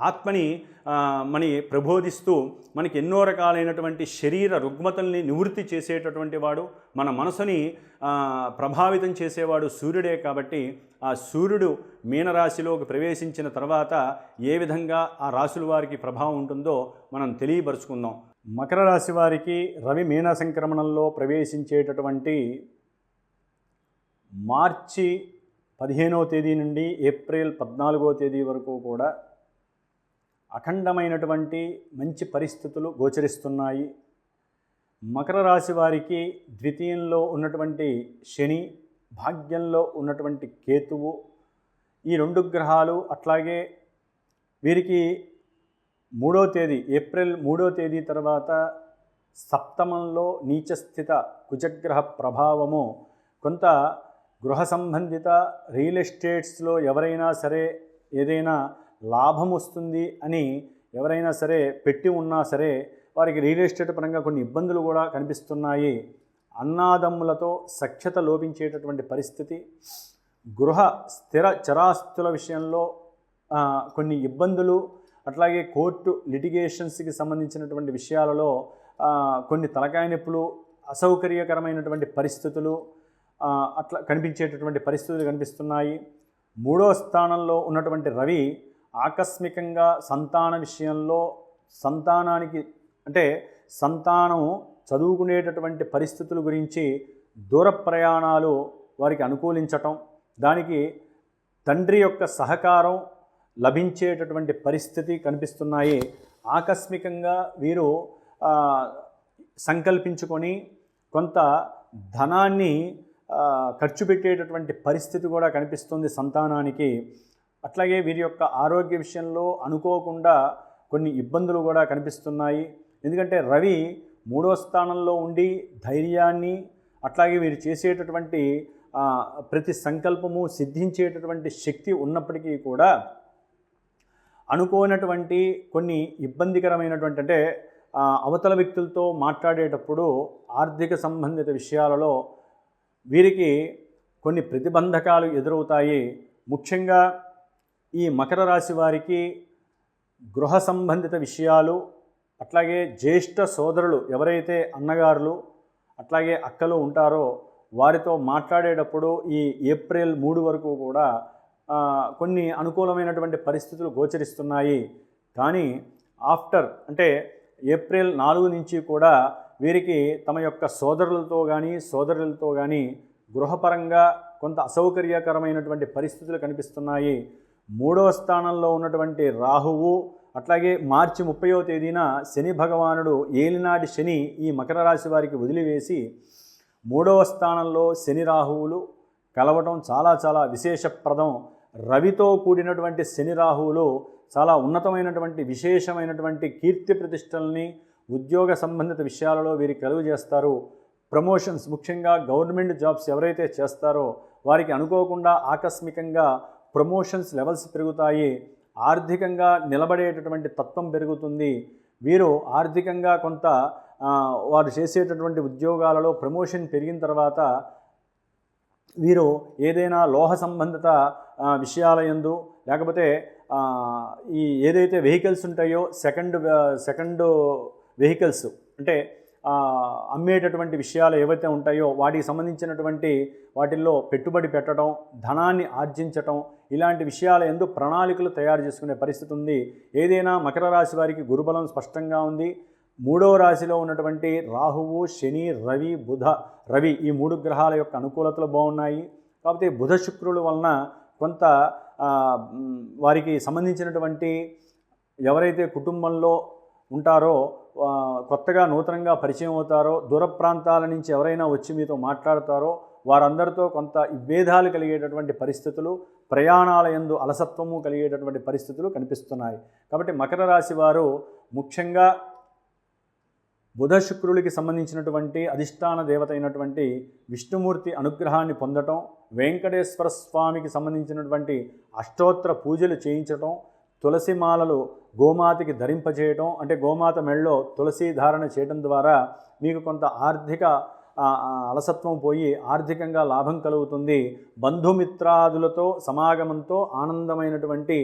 ఆత్మని మని ప్రబోధిస్తూ మనకి ఎన్నో రకాలైనటువంటి శరీర రుగ్మతల్ని నివృత్తి చేసేటటువంటి వాడు మన మనసుని ప్రభావితం చేసేవాడు సూర్యుడే కాబట్టి ఆ సూర్యుడు మీనరాశిలోకి ప్రవేశించిన తర్వాత ఏ విధంగా ఆ రాశుల వారికి ప్రభావం ఉంటుందో మనం తెలియపరుచుకుందాం. మకర రాశి వారికి రవి మీన సంక్రమణంలో ప్రవేశించేటటువంటి మార్చి పదిహేనవ తేదీ నుండి ఏప్రిల్ పద్నాలుగో తేదీ వరకు కూడా అఖండమైనటువంటి మంచి పరిస్థితులు గోచరిస్తున్నాయి. మకర రాశి వారికి ద్వితీయంలో ఉన్నటువంటి శని భాగ్యంలో ఉన్నటువంటి కేతువు ఈ రెండు గ్రహాలు అట్లాగే వీరికి మూడో తేదీ ఏప్రిల్ మూడో తేదీ తర్వాత సప్తమంలో నీచస్థిత కుజగ్రహ ప్రభావము కొంత గృహ సంబంధిత రియల్ ఎస్టేట్స్లో ఎవరైనా సరే ఏదైనా లాభం వస్తుంది అని ఎవరైనా సరే పెట్టి ఉన్నా సరే వారికి రియల్ ఎస్టేట్ పరంగా కొన్ని ఇబ్బందులు కూడా కనిపిస్తున్నాయి. అన్నాదమ్ములతో సఖ్యత లోపించేటటువంటి పరిస్థితి గృహ స్థిర చరాస్తుల విషయంలో కొన్ని ఇబ్బందులు అట్లాగే కోర్టు లిటిగేషన్స్కి సంబంధించినటువంటి విషయాలలో కొన్ని తలకాయ నొప్పులు అసౌకర్యకరమైనటువంటి పరిస్థితులు అట్లా కనిపించేటటువంటి పరిస్థితులు కనిపిస్తున్నాయి. మూడో స్థానంలో ఉన్నటువంటి రవి ఆకస్మికంగా సంతాన విషయంలో సంతానానికి అంటే సంతానం చదువుకునేటటువంటి పరిస్థితుల గురించి దూర ప్రయాణాలు వారికి అనుకూలించటం దానికి తండ్రి యొక్క సహకారం లభించేటటువంటి పరిస్థితి కనిపిస్తున్నాయి. ఆకస్మికంగా వీరు సంకల్పించుకొని కొంత ధనాన్ని ఖర్చు పెట్టేటటువంటి పరిస్థితి కూడా కనిపిస్తుంది సంతానానికి. అట్లాగే వీరి యొక్క ఆరోగ్య విషయంలో అనుకోకుండా కొన్ని ఇబ్బందులు కూడా కనిపిస్తున్నాయి. ఎందుకంటే రవి మూడో స్థానంలో ఉండి ధైర్యాన్ని అట్లాగే వీరు చేసేటటువంటి ప్రతి సంకల్పము సిద్ధించేటటువంటి శక్తి ఉన్నప్పటికీ కూడా అనుకోనటువంటి కొన్ని ఇబ్బందికరమైనటువంటి అంటే అవతల వ్యక్తులతో మాట్లాడేటప్పుడు ఆర్థిక సంబంధిత విషయాలలో వీరికి కొన్ని ప్రతిబంధకాలు ఎదురవుతాయి. ముఖ్యంగా ఈ మకర రాశి వారికి గృహ సంబంధిత విషయాలు అట్లాగే జ్యేష్ఠ సోదరులు ఎవరైతే అన్నగారులు అట్లాగే అక్కలు ఉంటారో వారితో మాట్లాడేటప్పుడు ఈ ఏప్రిల్ మూడు వరకు కూడా కొన్ని అనుకూలమైనటువంటి పరిస్థితులు గోచరిస్తున్నాయి. కానీ ఆఫ్టర్ అంటే ఏప్రిల్ నాలుగు నుంచి కూడా వీరికి తమ యొక్క సోదరులతో కానీ సోదరులతో కానీ గృహపరంగా కొంత అసౌకర్యకరమైనటువంటి పరిస్థితులు కనిపిస్తున్నాయి. మూడవ స్థానంలో ఉన్నటువంటి రాహువు అట్లాగే మార్చి ముప్పయో తేదీన శని భగవానుడు ఏలినాటి శని ఈ మకర రాశి వారికి వదిలివేసి మూడవ స్థానంలో శని రాహువులు కలవటం చాలా చాలా విశేషప్రదం. రవితో కూడినటువంటి శని రాహువులు చాలా ఉన్నతమైనటువంటి విశేషమైనటువంటి కీర్తి ప్రతిష్టల్ని ఉద్యోగ సంబంధిత విషయాలలో వీరి కలుగు చేస్తారు. ప్రమోషన్స్ ముఖ్యంగా గవర్నమెంట్ జాబ్స్ ఎవరైతే చేస్తారో వారికి అనుకోకుండా ఆకస్మికంగా ప్రమోషన్స్ లెవెల్స్ పెరుగుతాయి ఆర్థికంగా నిలబడేటటువంటి తత్వం పెరుగుతుంది. వీరు ఆర్థికంగా కొంత వారు చేసేటటువంటి ఉద్యోగాలలో ప్రమోషన్ పెరిగిన తర్వాత వీరు ఏదైనా లోహ సంబంధిత విషయాల యందు లేకపోతే ఈ ఏదైతే వెహికల్స్ ఉంటాయో సెకండ్ సెకండ్ వెహికల్స్ అంటే అమ్మేటటువంటి విషయాలు ఏవైతే ఉంటాయో వాటికి సంబంధించినటువంటి వాటిల్లో పెట్టుబడి పెట్టడం ధనాన్ని ఆర్జించటం ఇలాంటి విషయాల ఎందు ప్రణాళికలు తయారు చేసుకునే పరిస్థితి ఉంది. ఏదైనా మకర రాశి వారికి గురుబలం స్పష్టంగా ఉంది. మూడవ రాశిలో ఉన్నటువంటి రాహువు శని రవి బుధ రవి ఈ మూడు గ్రహాల యొక్క అనుకూలతలు బాగున్నాయి. కాకపోతే బుధ శుక్రుల వలన కొంత వారికి సంబంధించినటువంటి ఎవరైతే కుటుంబంలో ఉంటారో కొత్తగా నూతనంగా పరిచయం అవుతారో దూర ప్రాంతాల నుంచి ఎవరైనా వచ్చి మీతో మాట్లాడతారో వారందరితో కొంత విభేదాలు కలిగేటటువంటి పరిస్థితులు ప్రయాణాల ఎందు అలసత్వము కలిగేటటువంటి పరిస్థితులు కనిపిస్తున్నాయి. కాబట్టి మకర రాశి వారు ముఖ్యంగా బుధ శుక్రులకి సంబంధించినటువంటి అధిష్టాన దేవత అయినటువంటి విష్ణుమూర్తి అనుగ్రహాన్ని పొందటం వెంకటేశ్వర స్వామికి సంబంధించినటువంటి అష్టోత్తర పూజలు చేయించటం తులసి మాలలు గోమాతకి ధరింపజేయటం అంటే గోమాత మెళ్ళలో తులసి ధారణ చేయడం ద్వారా మీకు కొంత ఆర్థిక అలసత్వం పోయి ఆర్థికంగా లాభం కలుగుతుంది. బంధుమిత్రాదులతో సమాగమంతో ఆనందమైనటువంటి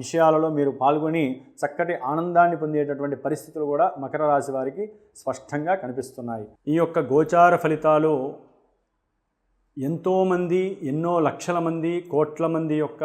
విషయాలలో మీరు పాల్గొని చక్కటి ఆనందాన్ని పొందేటటువంటి పరిస్థితులు కూడా మకర రాశి వారికి స్పష్టంగా కనిపిస్తున్నాయి. ఈ యొక్క గోచార ఫలితాలు ఎంతోమంది ఎన్నో లక్షల మంది కోట్ల మంది యొక్క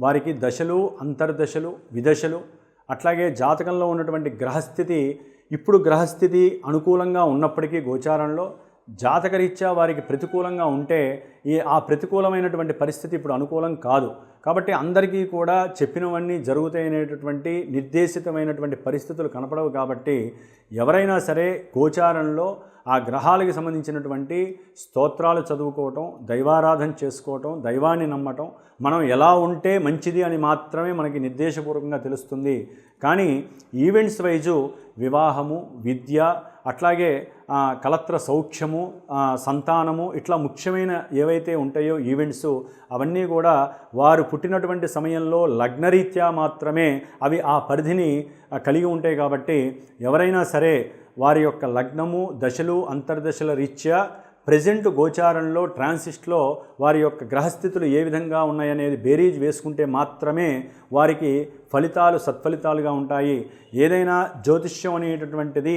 వారికి దశలు అంతర్దశలు విదశలు అట్లాగే జాతకంలో ఉన్నటువంటి గ్రహస్థితి ఇప్పుడు గ్రహస్థితి అనుకూలంగా ఉన్నప్పటికీ గోచారంలో జాతకరీత్యా వారికి ప్రతికూలంగా ఉంటే ఈ ఆ ప్రతికూలమైనటువంటి పరిస్థితి ఇప్పుడు అనుకూలం కాదు. కాబట్టి అందరికీ కూడా చెప్పినవన్నీ జరుగుతాయనేటటువంటి నిర్దేశితమైనటువంటి పరిస్థితులు కనపడవు కాబట్టి ఎవరైనా సరే గోచారంలో ఆ గ్రహాలకు సంబంధించినటువంటి స్తోత్రాలు చదువుకోవటం దైవారాధన చేసుకోవటం దైవాన్ని నమ్మటం మనం ఎలా ఉంటే మంచిది అని మాత్రమే మనకి నిర్దేశపూర్వకంగా తెలుస్తుంది. కానీ ఈవెంట్స్ వైజు వివాహము విద్య అట్లాగే కలత్ర సౌఖ్యము సంతానము ఇట్లా ముఖ్యమైన ఏవైతే ఉంటాయో ఈవెంట్స్ అవన్నీ కూడా వారు పుట్టినటువంటి సమయంలో లగ్నరీత్యా మాత్రమే అవి ఆ పరిధిని కలిగి ఉంటాయి కాబట్టి ఎవరైనా సరే వారి యొక్క లగ్నము దశలు అంతర్దశల రీత్యా ప్రజెంట్ గోచారంలో ట్రాన్సిస్ట్లో వారి యొక్క గ్రహస్థితులు ఏ విధంగా ఉన్నాయనేది బేరీజ్ వేసుకుంటే మాత్రమే వారికి ఫలితాలు సత్ఫలితాలుగా ఉంటాయి. ఏదైనా జ్యోతిష్యం అనేటటువంటిది